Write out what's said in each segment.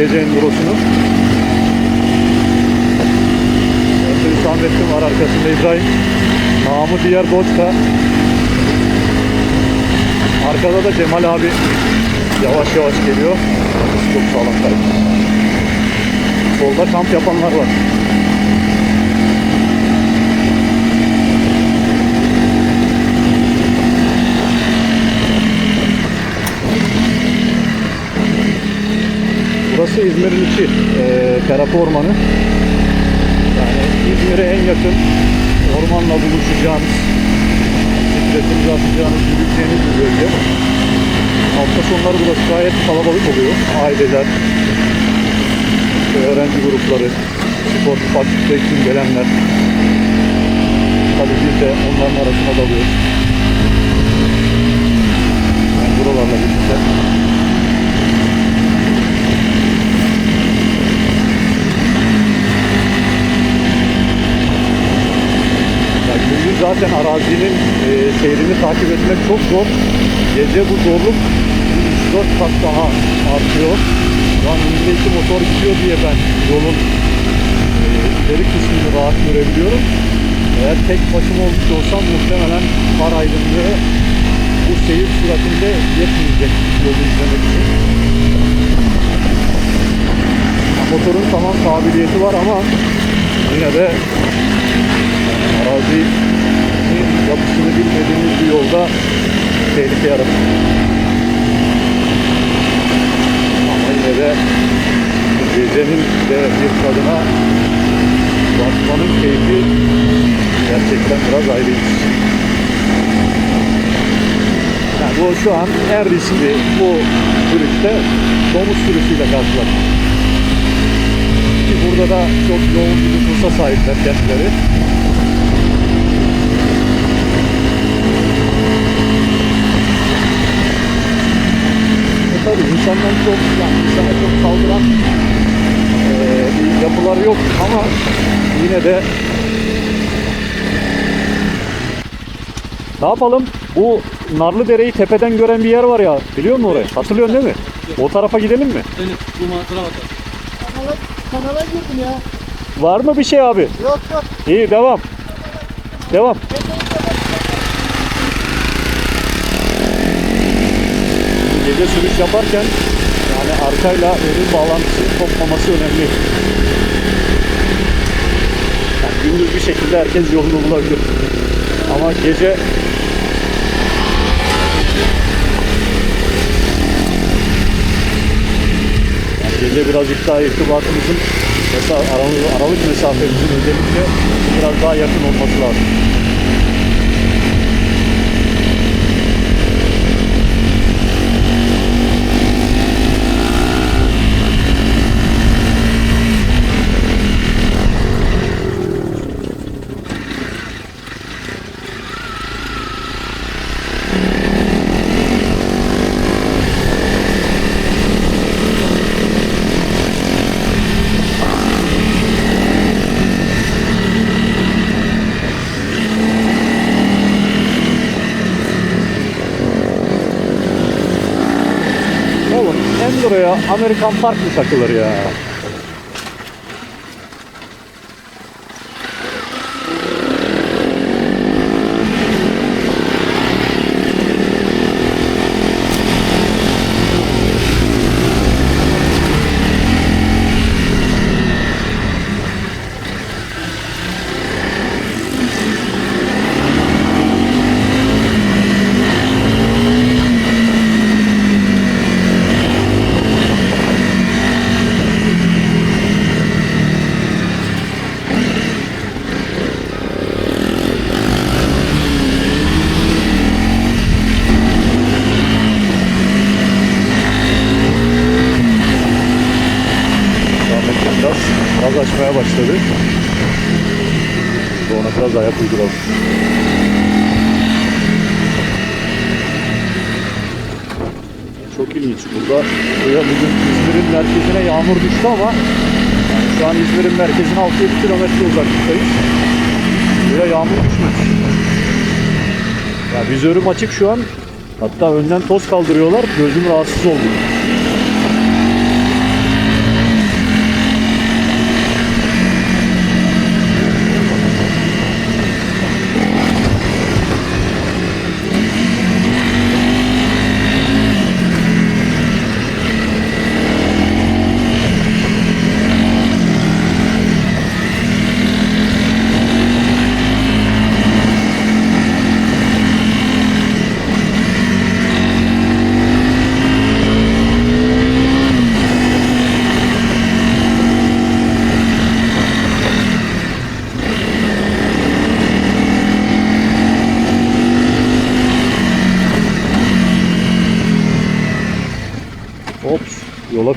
gece endurosunu. Orada Hüsamettin var arkasında İbrahim. Namı diğer Doçka. Arkada da Cemal abi yavaş yavaş geliyor. Çok sağlam kayıp. Solda kamp yapanlar var. Burası İzmir'in içi. E, Ferap Ormanı. Yani İzmir'e en yakın ormanla buluşacağınız, stresinizi atacağınız, yürüyeceğiniz bir bölge. Hafta sonları burası gayet kalabalık oluyor. Aileler, öğrenci grupları, spor aktivite için gelenler. Tabii biz de onların arasına dalıyoruz. Yani buralarla birlikte. Yani gündüz zaten arazinin e, seyrini takip etmek çok zor. Gece bu zorluk 3-4 kat daha artıyor. Şu an önümde iki motor gidiyor diye ben yolun e, ileri kısmını rahat görebiliyorum. Eğer tek başıma olmuş olsam muhtemelen far aydınlığı bu seyir süratinde yetmeyecek yolu izlemek için. Motorun tamam kabiliyeti var ama yine de arazi yapısını bilmediğimiz bir yolda tehlike yaratır. Ama yine de gecenin de bir tadına bakmanın keyfi gerçekten biraz ayrıymış. Yani bu şu an en riskli bu sürüşte domuz sürüsüyle karşılaştık. Ki burada da çok yoğun bir nüfusa sahipler kendileri. Tabii insandan çok, yani insana çok saldıran eee, bir yapıları yok ama yine de ne yapalım? Bu Narlıdere'yi tepeden gören bir yer var ya. Biliyor musun orayı? Hatırlıyorsun değil mi? O tarafa gidelim mi? Dönüp bu manzara bakar. Kanala, kanala girdim ya. Var mı bir şey abi? Yok yok. İyi devam. Devam. Gece sürüş yaparken yani arkayla önün bağlantısının kopmaması önemli. Yani gündüz bir şekilde herkes yolunu bulabilir. Ama gece yani gece birazcık daha irtibatımızın mesela aralık, aralık mesafemizin özellikle biraz daha yakın olması lazım. Oğlum Enduro'ya Amerikan Park mı takılır ya? Rahmetli biraz gaz açmaya başladı. Biz de Ona biraz ayak uyduralım. Çok ilginç. Burada buraya bugün İzmir'in merkezine yağmur düştü ama yani şu an İzmir'in merkezine 6-7 kilometre uzaklıktayız. Buraya yağmur düşmedi. Ya vizörüm açık şu an. Hatta önden toz kaldırıyorlar. Gözüm rahatsız oldu.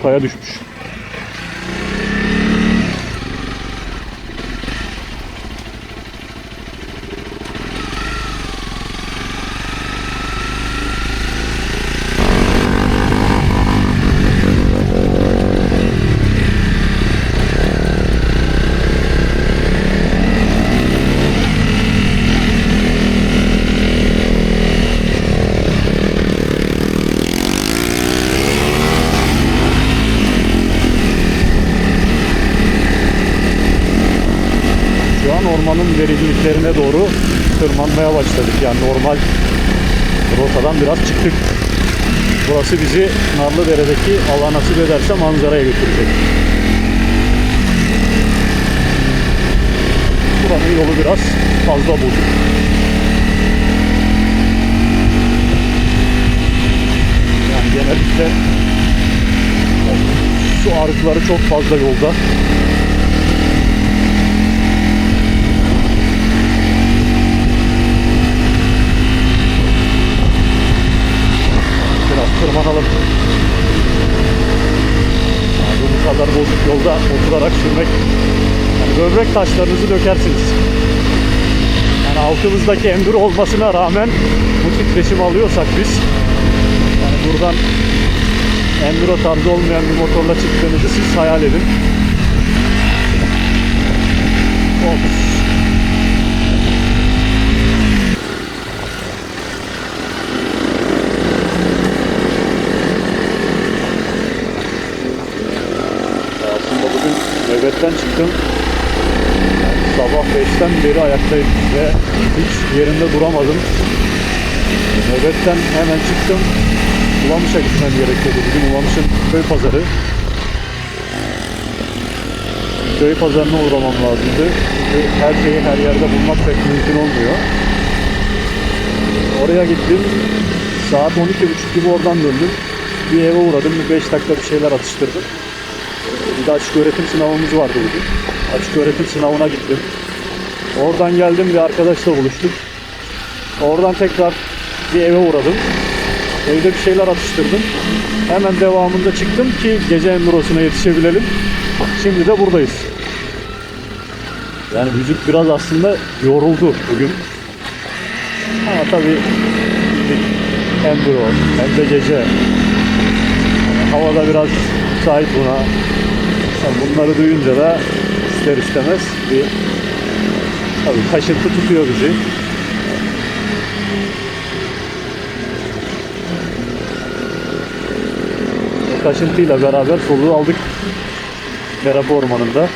Kaya düşmüş. Şu an ormanın derinliklerine doğru tırmanmaya başladık. Yani normal rotadan biraz çıktık. Burası bizi Narlıdere'deki Allah nasip ederse manzaraya götürecek. Buranın yolu biraz fazla bozuk. Yani genellikle su arıkları çok fazla yolda. Biraz tırmanalım. Kadar bozuk yolda oturarak sürmek yani böbrek taşlarınızı dökersiniz. Yani altımızdaki enduro olmasına rağmen bu titreşim alıyorsak biz yani buradan enduro tarzı olmayan bir motorla çıktığınızı siz hayal edin. Of. Aslında bugün nöbetten çıktım. Sabah 5'ten beri ayaktayım ve hiç yerimde duramadım. Nöbetten hemen çıktım. Ulamış'a gitmem gerekiyordu. Bugün Ulamış'ın köy pazarı. Köy pazarına uğramam lazımdı. Çünkü her şeyi her yerde bulmak pek mümkün olmuyor. Oraya gittim. Saat 12.30 gibi oradan döndüm. Bir eve uğradım. Bir 5 dakika bir şeyler atıştırdım. Bir de açık öğretim sınavımız vardı bugün. Açık öğretim sınavına gittim. Oradan geldim bir arkadaşla buluştuk. Oradan tekrar bir eve uğradım. Evde bir şeyler atıştırdım. Hemen devamında çıktım ki gece endurosuna yetişebilelim. Şimdi de buradayız. Yani vücut biraz aslında yoruldu bugün. Ama tabii enduro hem de gece. Yani havada biraz müsait buna. Yani bunları duyunca da ister istemez bir tabii kaşıntı tutuyor bizi. O kaşıntıyla beraber soluğu aldık Merapa Ormanı'nda.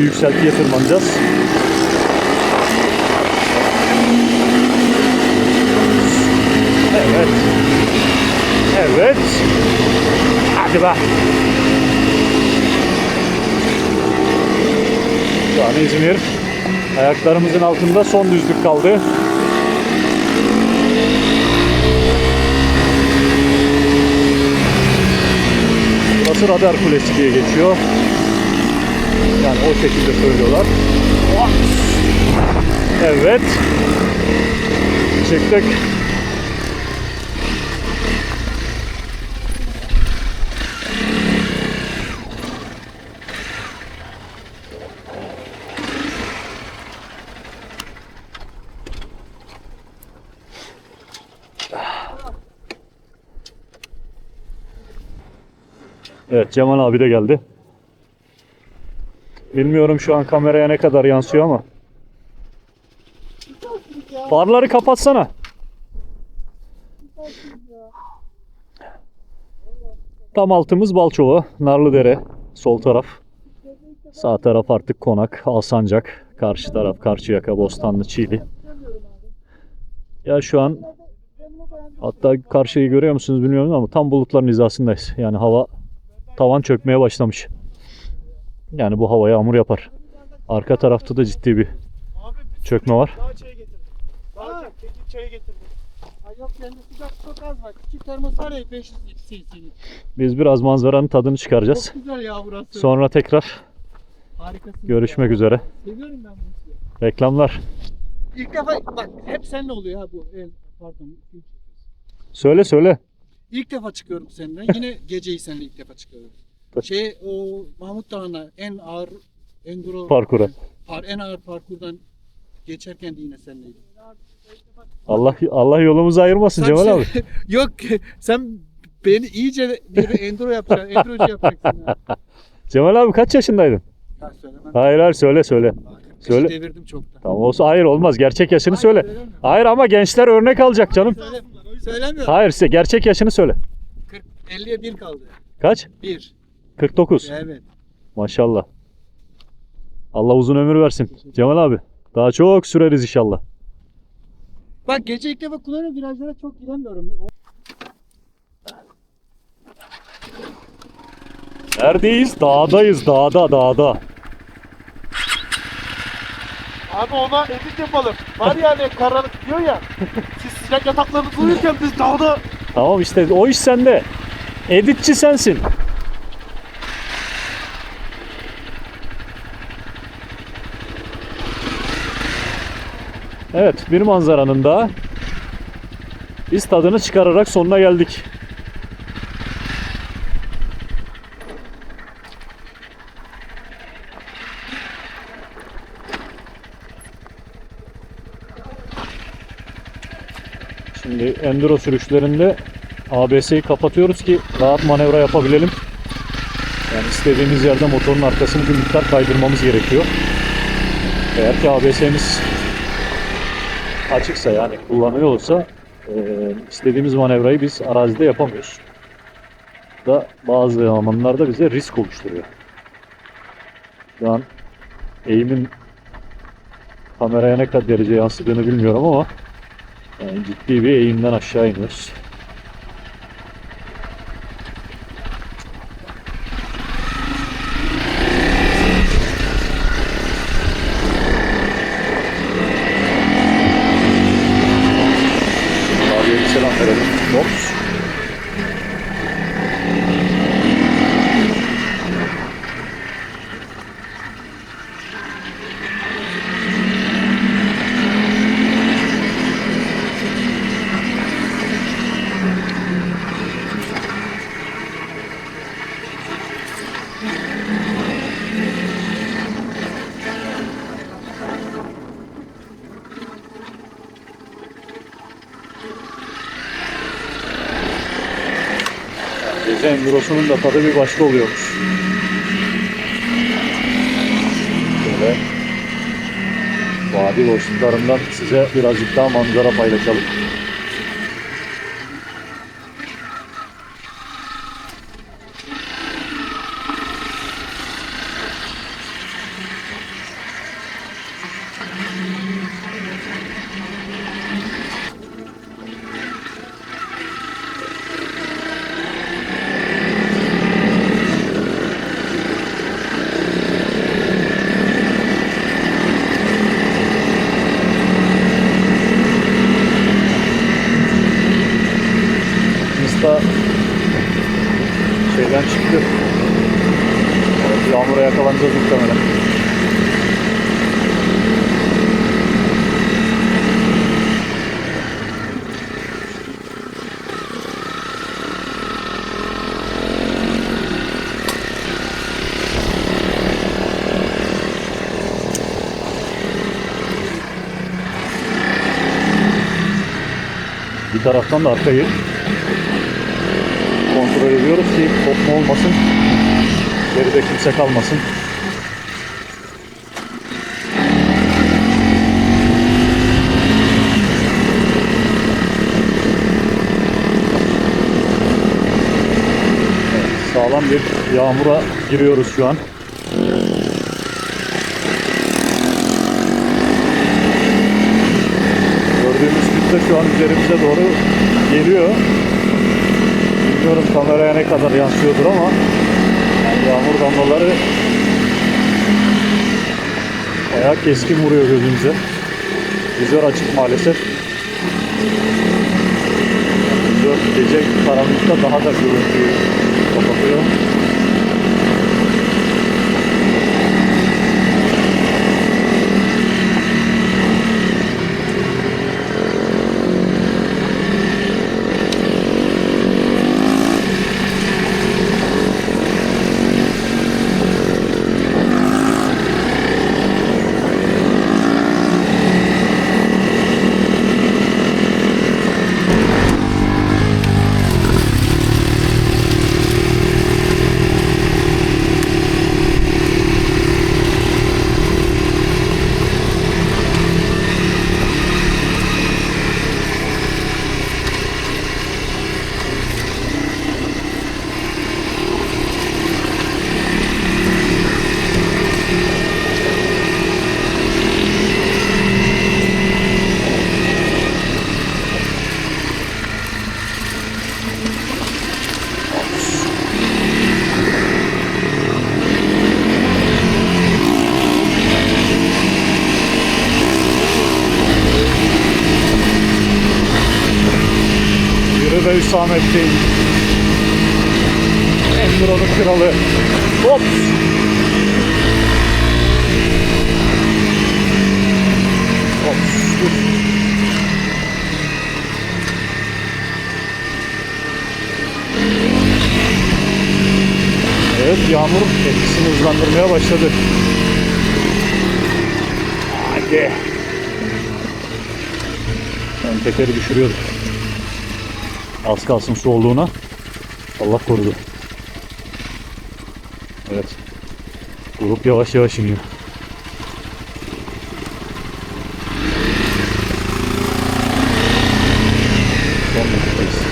Bir yükseltiye tırmanacağız. Evet. Evet. Hadi be. Şu an İzmir. Ayaklarımızın altında son düzlük kaldı. Burası radar kulesi diye geçiyor. Yani o şekilde söylüyorlar. Evet. Çıktık. Evet Cemal abi de geldi. Bilmiyorum şu an kameraya ne kadar yansıyor ama. Farları kapatsana. Tam altımız Balçova, Narlıdere, sol taraf. Sağ taraf artık Konak, Alsancak, karşı taraf Karşıyaka, Bostanlı, Çiğli. Ya şu an hatta karşıyı görüyor musunuz bilmiyorum ama tam bulutların hizasındayız. Yani hava tavan çökmeye başlamış. Yani bu hava yağmur yapar. Arka tarafta da ciddi bir çökme var. Daha çayı getirdim. Daha çay, kekik çayı getirdim. Ay yok bende sıcak çok az var. Küçük termos var ya 500 cc'lik. Biz biraz manzaranın tadını çıkaracağız. Çok güzel ya burası. Sonra tekrar Harikasın. görüşmek ya. üzere. Seviyorum ben bunu. Reklamlar. İlk defa bak hep seninle oluyor ha bu. El, pardon. Söyle söyle. İlk defa çıkıyorum seninle. Yine geceyi seninle ilk defa çıkıyorum. Şey o Mahmut Dağı'na en ağır enduro Parkura. Par, en ağır parkurdan geçerken de yine seninleydim. Allah Allah yolumuzu ayırmasın Cemal abi. Yok sen beni iyice bir enduro yapacaksın. Endurocu yapacaksın ya. Cemal abi kaç yaşındaydın? Ya söylemem. Hayır hayır söyle söyle. Söyle. Söyle. Devirdim çoktan. Tamam olsa hayır olmaz. Gerçek yaşını Hayır, söyle. Hayır ama gençler örnek alacak canım. Söyle, söylemiyorum. Hayır size gerçek yaşını söyle. 40, 50'ye 1 kaldı. Kaç? 1. 49. Evet. Maşallah. Allah uzun ömür versin. Cemal abi. Daha çok süreriz inşallah. Bak gece ilk defa kullanıyorum virajlara çok giremiyorum. Neredeyiz? Dağdayız. Dağda dağda. Abi ona edit yapalım. Var ya hani karanlık diyor ya. Siz sıcak yataklarınızda uyurken biz dağda Tamam işte o iş sende. Editçi sensin. Evet bir manzaranın da biz tadını çıkararak sonuna geldik. Şimdi enduro sürüşlerinde ABS'yi kapatıyoruz ki rahat manevra yapabilelim. Yani istediğimiz yerde motorun arkasını bir miktar kaydırmamız gerekiyor. Eğer ki ABS'miz açıksa yani kullanıyor olsa e, istediğimiz manevrayı biz arazide yapamıyoruz. Da bazı zamanlarda bize risk oluşturuyor. Şu an eğimin kameraya ne kadar derece yansıdığını bilmiyorum ama yani ciddi bir eğimden aşağı iniyoruz. Gece endurosunun da tadı bir başka oluyormuş. Şöyle vadi boşluklarından size birazcık daha manzara paylaşalım. Bir taraftan da arkayı kontrol ediyoruz ki kopma olmasın. Geride kimse kalmasın. Sağlam bir yağmura giriyoruz şu an. Kütle şu an üzerimize doğru geliyor. Bilmiyorum kameraya ne kadar yansıyordur ama yağmur damlaları bayağı keskin vuruyor gözümüze. Vizör açık maalesef. Vizör gece karanlıkta daha da görüntüyü kapatıyor. Başladı. Hadi. Ön tekeri düşürüyorduk. Az kalsın su olduğuna. Allah korudu. Evet. Grup yavaş yavaş iniyor. Son noktadayız.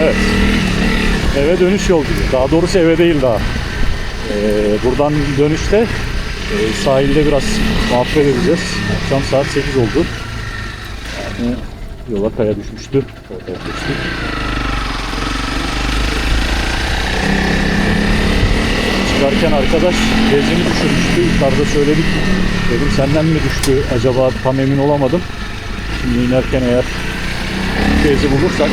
Evet. Eve dönüş yolculuğu. Daha doğrusu eve değil daha. Ee, buradan dönüşte e, sahilde biraz muhabbet edeceğiz. Akşam saat 8 oldu. Yani yola kaya düşmüştü. Orada. Çıkarken arkadaş bezini düşürmüştü. Yukarıda söyledik. Dedim senden mi düştü acaba tam emin olamadım. Şimdi inerken eğer bezi bulursak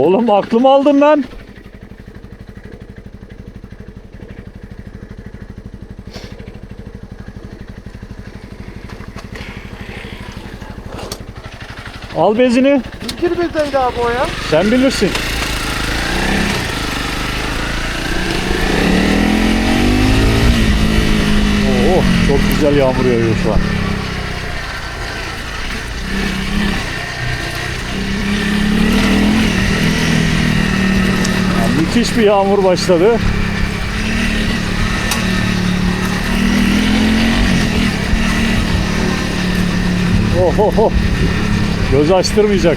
Oğlum aklımı aldın lan. Al bezini. Zincir bezeydi abi o ya. Sen bilirsin. Oo, çok güzel yağmur yağıyor şu an. müthiş bir yağmur başladı. Ohoho. Göz açtırmayacak.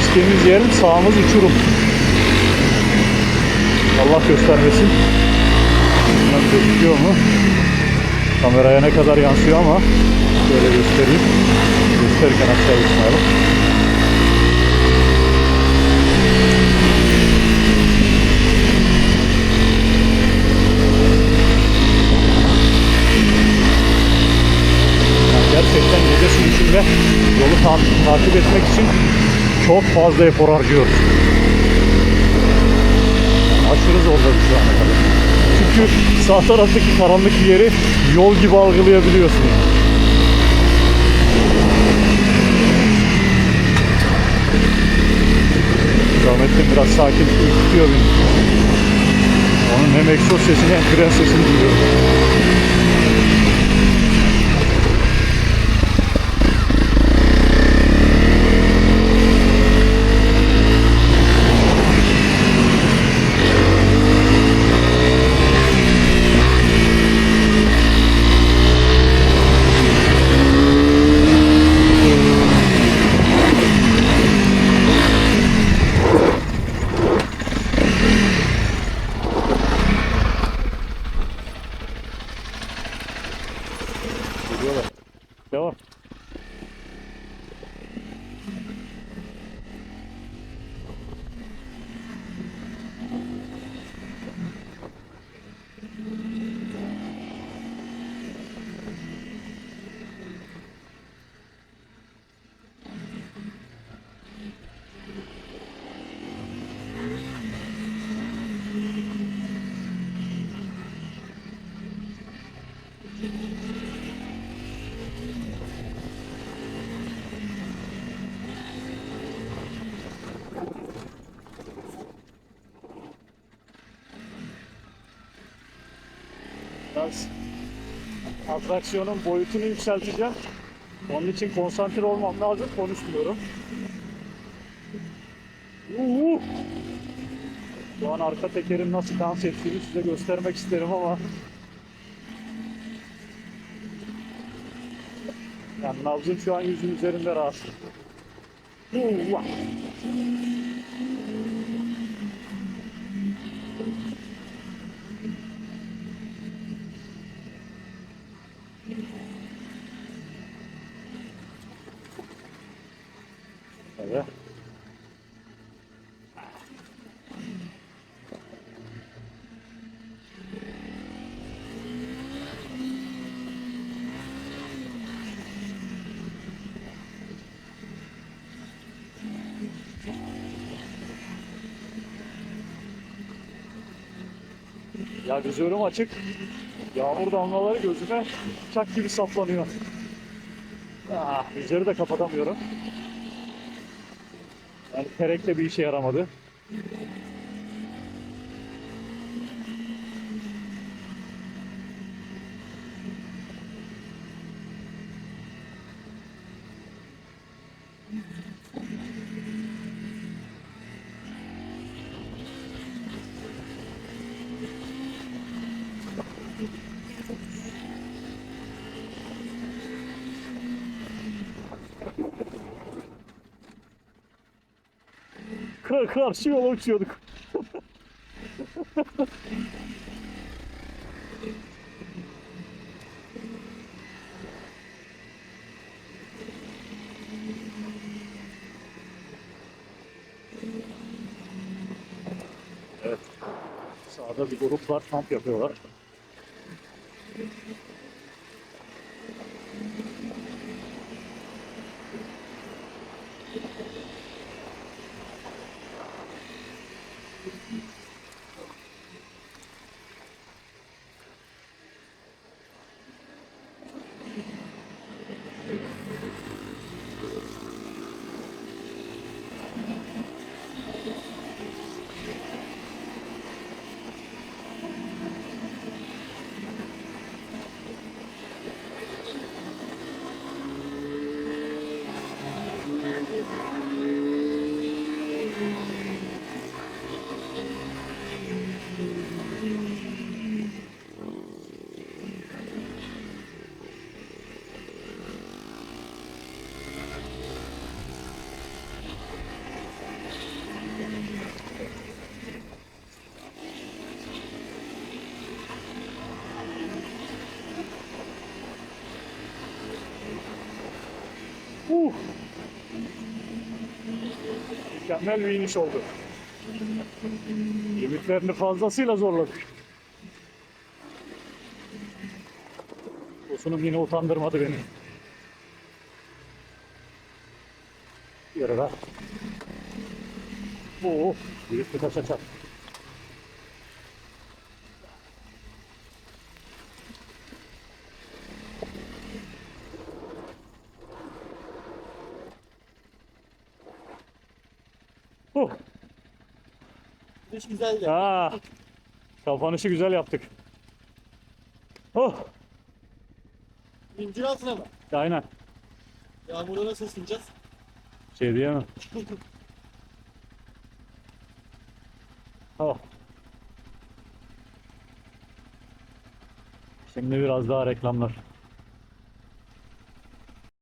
Geçtiğimiz yerin sağımız uçurum. Allah göstermesin. Bilmem gözüküyor mu? Kameraya ne kadar yansıyor ama şöyle göstereyim. Gösterirken aşağı uçmayalım. Gerçekten gece sürüşünde yolu ta- takip etmek için çok fazla efor harcıyoruz. Aşırı zorladı şu ana kadar. Çünkü sağ taraftaki karanlık bir yeri yol gibi algılayabiliyorsun. yani. Zahmettin biraz sakin tutuyor beni. Onun hem egzoz sesini hem fren sesini duyuyorum. Geliyorlar. Devam. Biraz atraksiyonun boyutunu yükselteceğim. Onun için konsantre olmam lazım. Konuşmuyorum. Uhu. Şu an arka tekerin nasıl dans ettiğini size göstermek isterim ama yani nabzım şu an yüzün üzerinde rahat. Uhu. Evet. Ya vizörüm açık. Yağmur damlaları gözüme bıçak gibi saplanıyor. Ah, vizörü de kapatamıyorum. Yani terekle bir işe yaramadı. Kar karşı yola uçuyorduk. evet. Sağda bir grup var, kamp yapıyorlar. Mükemmel bir iniş oldu. Limitlerini fazlasıyla zorladık. Tosunum yine utandırmadı beni. Be. Oo, büyük bir taş açar. Oh. Hiç güzel ya. Aa, kapanışı güzel yaptık. Oh, İncir altına mı? aynen. Yağmurda nasıl ısınacağız? Şey diyemem. Oh. Şimdi biraz daha reklamlar.